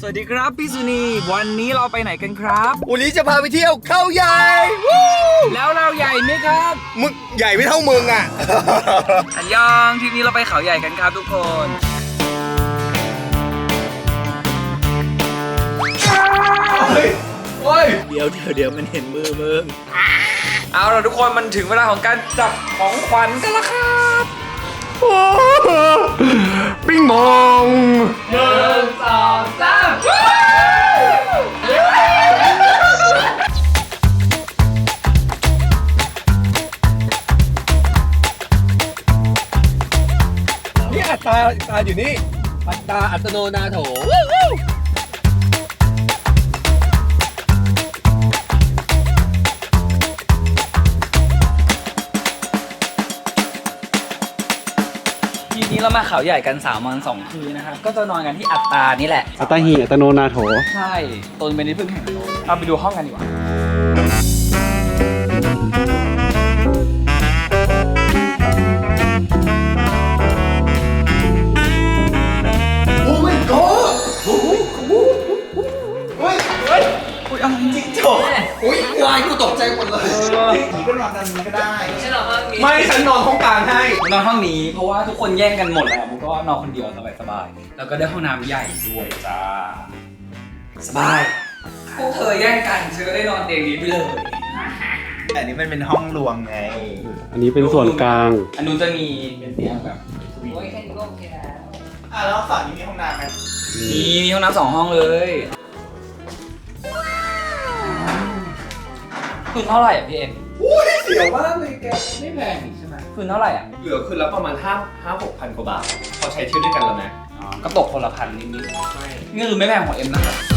สวัสดีครับพี่สุนี วันนี้เราไปไหนกันครับวันนี้จะพาไปเที่ยวเขาใหญ่วู้แล้วเราใหญ่ไหมครับมึงใหญ่ไม่เท่ามึงอะ อันยองทริปนี้เราไปเขาใหญ่กันครับทุกคนโอ้ยเดี๋ยวเดี๋ยวเดี๋ยวมันเห็นมือมึงเอาล่ะทุกคนมันถึงเวลาของการจับของขวัญกันแล้วครับปิ้งมองหนึ่งสอง ตราอัตราอยู่นี่อัตราอัตโนนาโถทีนี้เรามาเขาใหญ่กัน3วัน2คืนนะครับ ก็จะนอนกันที่อัตตานี่แหละ อัตตาหีอัตโนนาโถ ใช่ตนเป็นที่พึ่งแห่งโลกเอาไปดูห้องกันดีกว่า อุ้กูตกใจหมดเลยผีก็นอนกันนี้ก็ได้ไม่ฉันนอนห้องกลางให้ นอนห้องนี้เพราะว่าทุกคนแย่งกันหมดแล้วผมก็นอนคนเดียวสบายๆแล้วก็ได้ห้องน้ำใหญ่ด้วยจ้าสบายพวกเธอแย่งกันฉันก็ได้นอนเตียงนี้ไปเลยแต่อันนี้มันเป็นห้องรวมไง อันนี้เป็นส่วนกลาง อันนู้นจะมีเป็นเตียงแบบโอะแล้วฝั่งนี้มีห้องน้ำไหม มีมีห้องน้ำสองห้องเลย คืนเท่าไหร่อะพี่เอ็มอุ้ยเสียวมากเลยแก ไม่แพงใช่ไหมคืนเท่าไหร่อะเหลือคืนละประมาณ5 5 6พันกว่าบาทพอใช้เที่ยวด้วยกันแล้วนะก็ตกคนละพันนิดๆนี่คือไม่แพงของเอ็มนะครับ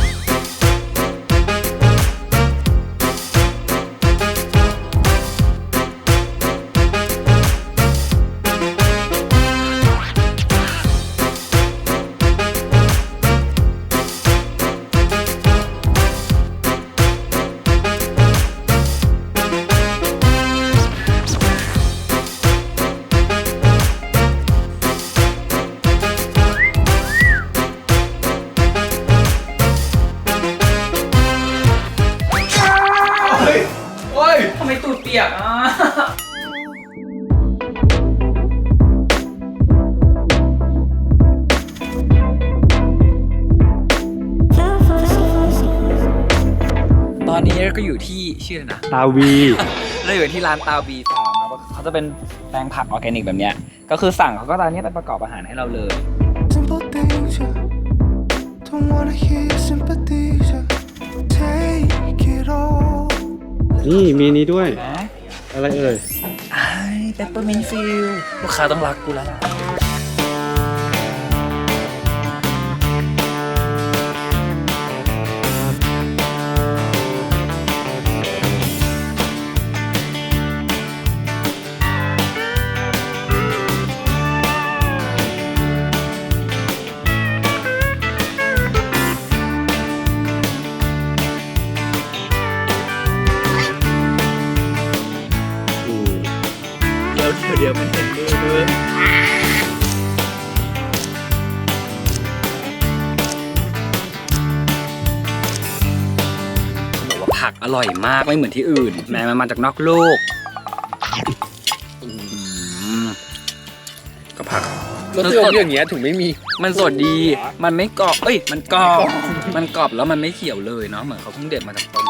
ก็อยู่ที่ชื่ออะไรนะ ตาวี เราอยู่ที่ร้านตาบีฟาร์มครับเขาจะเป็นแปลงผักออร์แกนิกแบบเนี้ย ก็คือสั่งเขาก็ตอนนี้ไปประกอบอาหารให้เราเลย Simple things, yeah. Don't wanna hear your sympathies, yeah. Take it all. นี่มีนี้ด้วย นะอะไรเอ่ยไอ้เปปเปอร์มินฟิลลูกค้าต้องรักกูแล้วล่ะ ร่อยมากไม่เหมือนที่อื่น แม้มันมาจากนอกโลกอืมก็ผักรสยมอย่างเงี้ยถึงไม่มี มันสดดี มันไม่กรอบ เอ้ย มันกรอบ มันกรอบแล้วมันไม่เขียวเลยเนาะ เหมือนเขาเพิ่งเด็ดมาจากต้น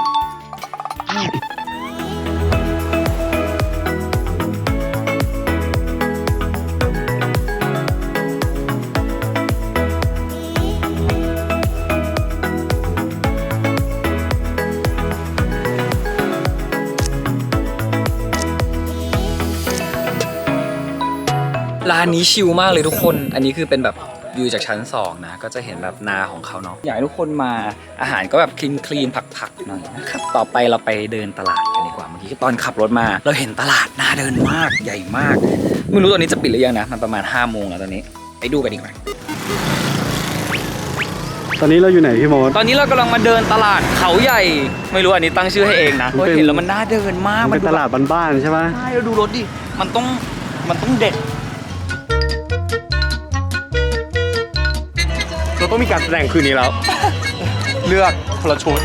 ร้านนี้ชิลมากเลยทุกคน อันนี้คือเป็นแบบวิวจากชั้น2นะ ก็จะเห็นแบบนาของเขาเนาะ อยากให้ทุกคนมาอาหารก็แบบคลีนคลีนผักๆหน่อยนะครับ ต่อไปเราไปเดินตลาดกันดีกว่า เมื่อกี้ตอนขับรถมา เราเห็นตลาดน่าเดินมากใหญ่มาก ไม่รู้ตอนนี้จะปิดหรือยังนะ มันประมาณ5้าโมงแล้วตอนนี้ ไปดูกันดีกว่า ตอนนี้เราอยู่ไหนพี่โมด ตอนนี้เรากำลังมาเดินตลาดเขาใหญ่ ไม่รู้อันนี้ตั้งชื่อให้เองนะเพมันราะเป็นเห็นแล้วมันน่าเดินมาก มันเป็นดูตลาดบ้านๆใช่ไหมใช่เราดูรถดิ มันต้อง มันต้องเด็ด ต้องมีการแสดงคืนนี้แล้ว เลือกคนละชุด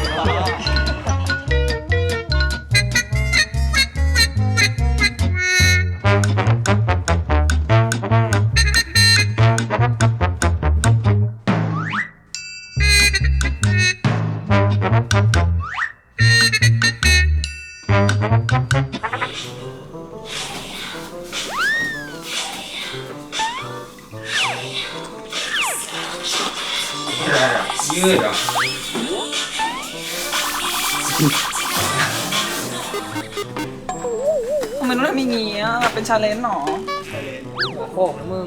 ยืดเหรอทำไมต้องทำอย่างงี้อะเป็นชาเลนจ์หรอหัวโขกนะมึง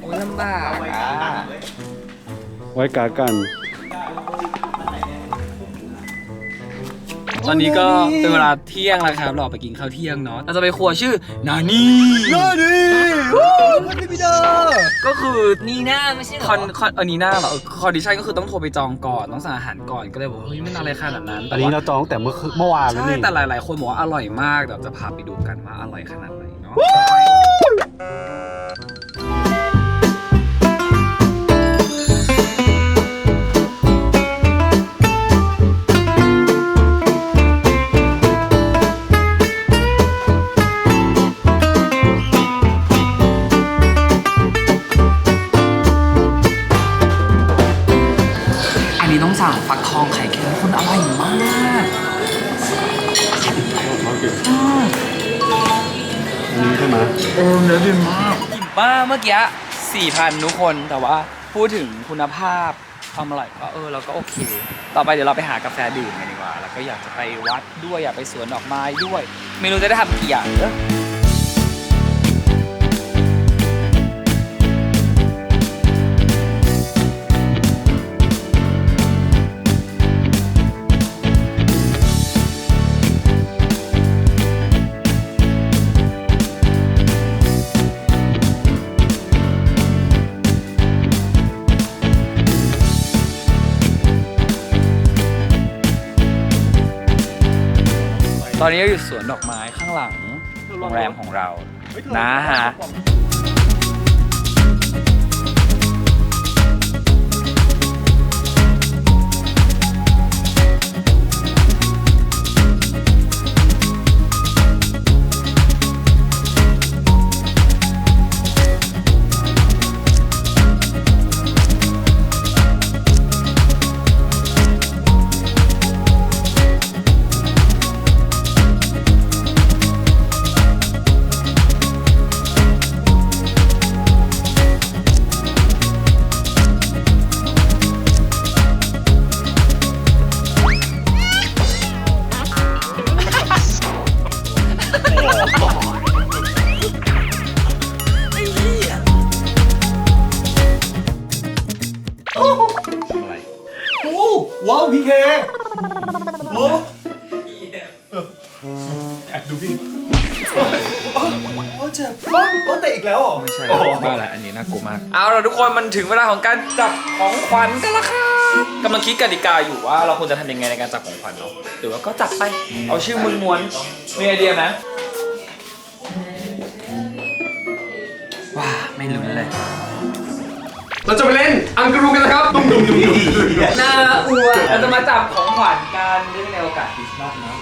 โอ้ยลำบากอะไว้กากัน อนนี้ก็เป็นเวลาเที่ยงแล้วครับเราออกไปกินข้าวเที่ยงเนาะเราจะไปครัวชื่อนานี่นานี่ก็คือนีน่าไม่ใช่เหรคออนคอนอันนี้หน้าเหรอคอนดิชันก็คือต้องโทรไปจองก่อนต้องสั่งอาหารก่อนก็เลยบอกว่าเฮ้ยไม่นอะไรขนาดนั้นอันนี้เราจองตั้งแต่เมื่อคืนเมื่อวานแล้วใช่นี่ แต่หลาย ๆ คนบอกว่าอร่อยมากเดี๋ยวจะพาไปดูกันว่าอร่อยขนาดไหนเนาะ ฟักทองไข่เค็มคนอร่อยมากอันนี้ใช่ไหมเออเนื้อดีมากอิ่มป้ากเมื่อกี้สี่พันทุกคนแต่ว่าพูดถึงคุณภาพความอร่อยก็เออเราก็โอเค ต่อไปเดี๋ยวเราไปหากาแฟดื่มกันดีกว่า แล้วก็อยากจะไปวัดด้วยอยากไปสวนดอกไม้ด้วยเมนูจะได้ทำกี่อย่างเนอะ อนนี้เราอยู่สวนดอกไม้ข้างหลังโรงแรมของเรานะฮะ มาก เอาล่ะทุกคนมันถึงเวลาของการจับของขวัญกันแล้วครับกำลังคิดกติกาอยู่ว่าเราควรจะทำยังไงในการจับของขวัญเนาะหรือว่าก็จับไป เอาชื่อม้วนๆมีไอเดียไหมว้าไม่ลุ้นเลย เราจะไปเล่นอังกฤษกันนะครับตุ้มตุ้มตุ้มตุ้มน่าอัวเราจะมาจับของขวัญกันเนื่องในโอกาสคริสต์มาสเนาะ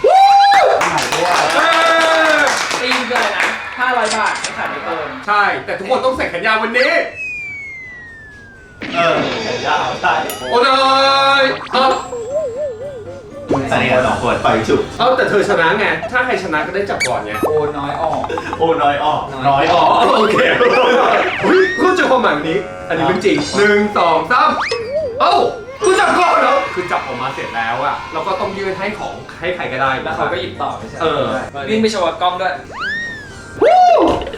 ตีมเลยนะ 500 บาทไม่ขาดไม่เกิน ใช่ แต่ทุกคนต้องใส่แขนยาววันนี้ เออแขนยาวใช่โอ้ยเอาใส่กันสองคนไปฉุบเอาแต่เธอชนะไง ถ้าใครชนะก็ได้จับก่อนไง โอน้อยออก โอ้น้อยออกน้อยออ๋ออกโอเคอุ้ยคุณเจอความหมายวันนี้ อันนี้เรื่องจริงหนึ่งสองสามเอ้าคุณจับก่อนเหรอคือจับออกมาเสร็จแล้วอะเราก็ต้องยื่นให้ของให้ใครก็ได้แล้วเขาก็หยิบต่อไม่ใช่เออ วิ่งไปโชว์กับกล้องด้วย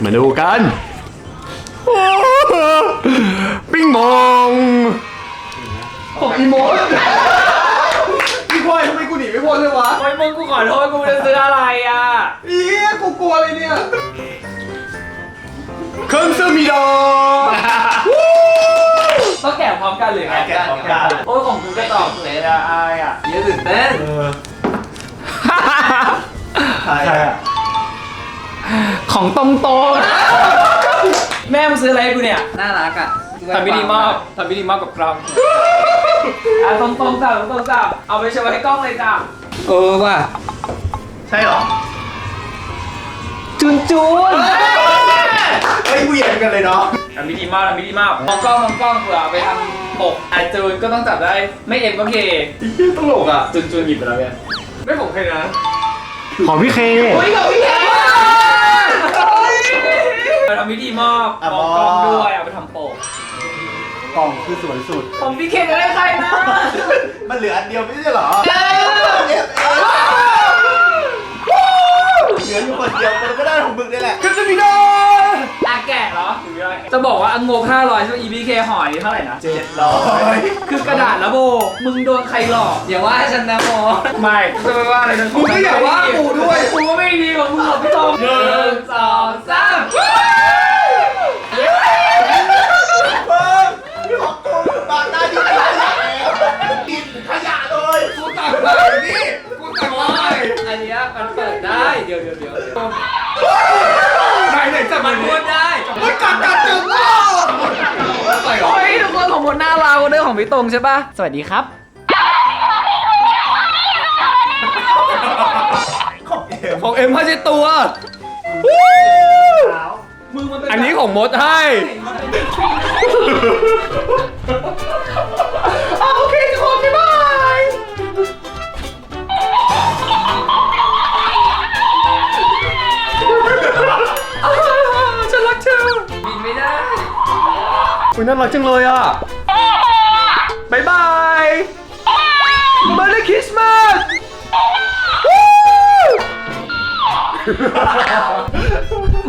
มาดูกันปิ้งมองของอีโมสพี่พลอยทำไมกูหนีไม่พ้นเลยวะโอ้ยมึงกูขอโทษกูจะซื้ออะไรอะอีกูกลัวอะไรเนี่ยเครื่องซื้อมีดอต้องแกะพร้อมกันเลยไงแกะพร้อมกันโอ้ยของกูก็ตอบเลยอะอายอะเยอะตื่นเต้นใช่อะ ของตรงโตแม่มึงซื้ออะไรให้กูเนี่ยน่ารักอะทำพิธีมอบทำพิธีมอบกับกล้องอตรงตรงๆจับตรงๆจับเอาไปโชว์ให้กล้องเลยจ้ะเออว่ะใช่เหรอจุนจุนเฮ้ยเวียนกันเลยเนาะทำดีดีมากทำดีดีมากมองกล้องมองกล้องเผื่อเอาไปทำปกไอจูนก็ต้องจับได้ ไม่เอ็มก็เคตลกอะจุนจุนหยิบไปแล้วเนี่ยไม่ของใครนะของพี่เคโอ้ยกับพี่ แคทำวิธีมอบมองกล้องด้วยเอาไปทำปกกล่องคือสวยสุด ผมพี่เคจะได้ใครนะมันเหลืออันเดียวไม่ใช่เหรอเนี่ยเหลืออยู่คนเดียวมันก็ได้ของมึงนี่แหละก็จะมีดาอาแกะเหรอหรืออะไรจะบอกว่าอังโงบ500ใช่ไหม EBK ห่อนี้เท่าไหร่นะ เจ็ดร้อยคือกระดาษละโบ มึงโดนใครหลอก อย่าว่าฉันนะโมไม่จะไม่ว่าอะไรทั้งมึงก็อย่าว่ากูด้วย กูก็ไม่ดีของมึงหรอกพี่ตองหนึ่งสองสาม งของพี่ตรงใช่ปะสวัสดีครับ ของเอ็มผ้าเช็ดตัวมึงมันเป็นอันนี้ของมดให้โอเคทุกคนบ๊ายบายฉันรักเธอบินไม่ได้ อุ้ยน่ารักจังเลยอะ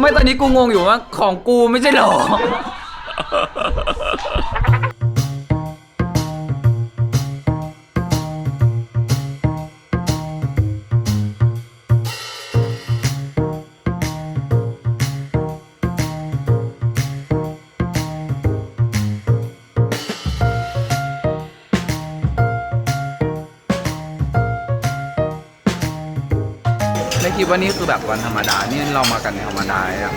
ไม่ตอนนี้กูงงอยู่ว่าของกูไม่ใช่หรอ ว่านี่คือแบบวันธรรมดา นี่เรามากันในธรรมดาอะ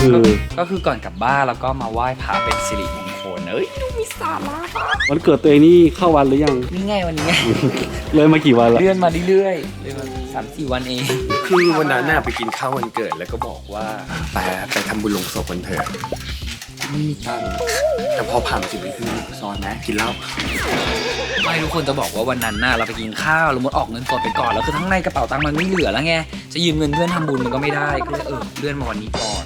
คือก็คือก่อนกลับบ้านแล้วก็มาไหว้พระเป็นสิริมงคลเอ้ยดูมีสาระวันเกิดตัวเองนี่เข้าวันหรือยัง นี่ไงวันนี้ไง เลยมากี่วันละเลื่อนมาเรื่อยๆเลื่อนมา สามสี่วันเอง คือวันนั้นน่ะไปกินข้าววันเกิดแล้วก็บอกว่าไปไปทำบุญลงศพกันเถอะไม่มีตังค์แต่พอผ่านมาสิบปีคือซอยไหมกินเหล้าไม่ทุกคนจะบอกว่าวันนั้นน่ะเราไปกินข้าวเราหมดออกเงินสดไปก่อนแล้วคือทั้งในกระเป๋าตังค์มันไม่เหลือแล้วไงจะยืมเงินเพื่อนทำบุญมันก็ไม่ได้ก็เลยเออเลื่อนมาวันนี้ก่อน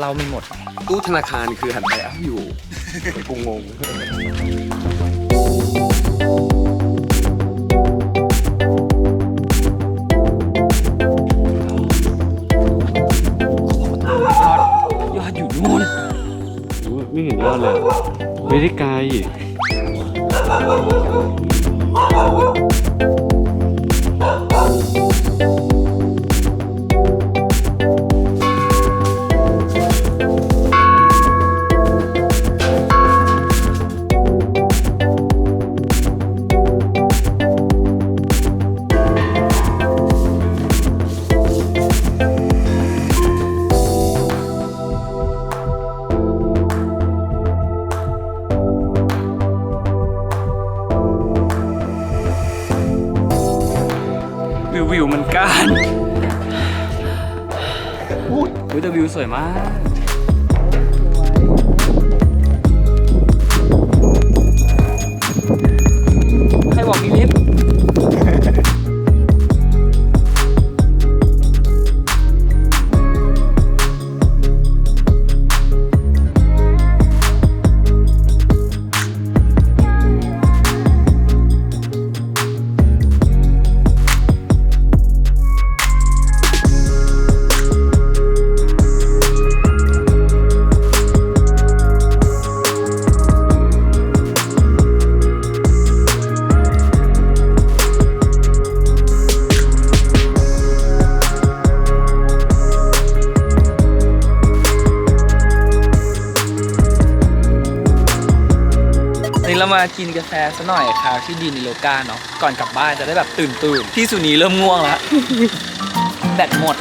เราไม่หมด ตู้ธนาคารคือหันไปอ้าวอยู่กูงง ไม่เห็นยอดเลยไม่ได้ไกล วิวสวยมาก มากินกาแฟซะหน่อยครับที่ดีนิโลกาเนาะก่อนกลับบ้านจะได้แบบตื่นตื่นๆพี่สุนีเริ่มง่วงแล้ว แบตหมด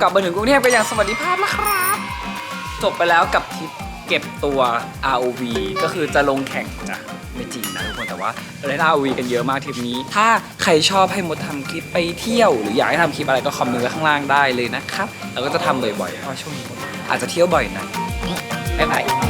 กลับมาถึงกรุงเทพกันอย่างสวัสดิภาพแล้วครับ จบไปแล้วกับทริปเก็บตัว ROV ก็คือจะลงแข่งจ้ะไม่จริงนะทุกคนแต่ว่าเราได้ ROV กันเยอะมากทริปนี้ ถ้าใครชอบให้มดทำคลิปไปเที่ยว หรืออยากให้ทำคลิปอะไรก็คอมเมนต์ไว้ข้างล่างได้เลยนะครับเราก็จะทำบ่อยๆเพราะช่วงนี้อาจจะเที่ยวบ่อยหน่อยบ๊ายบาย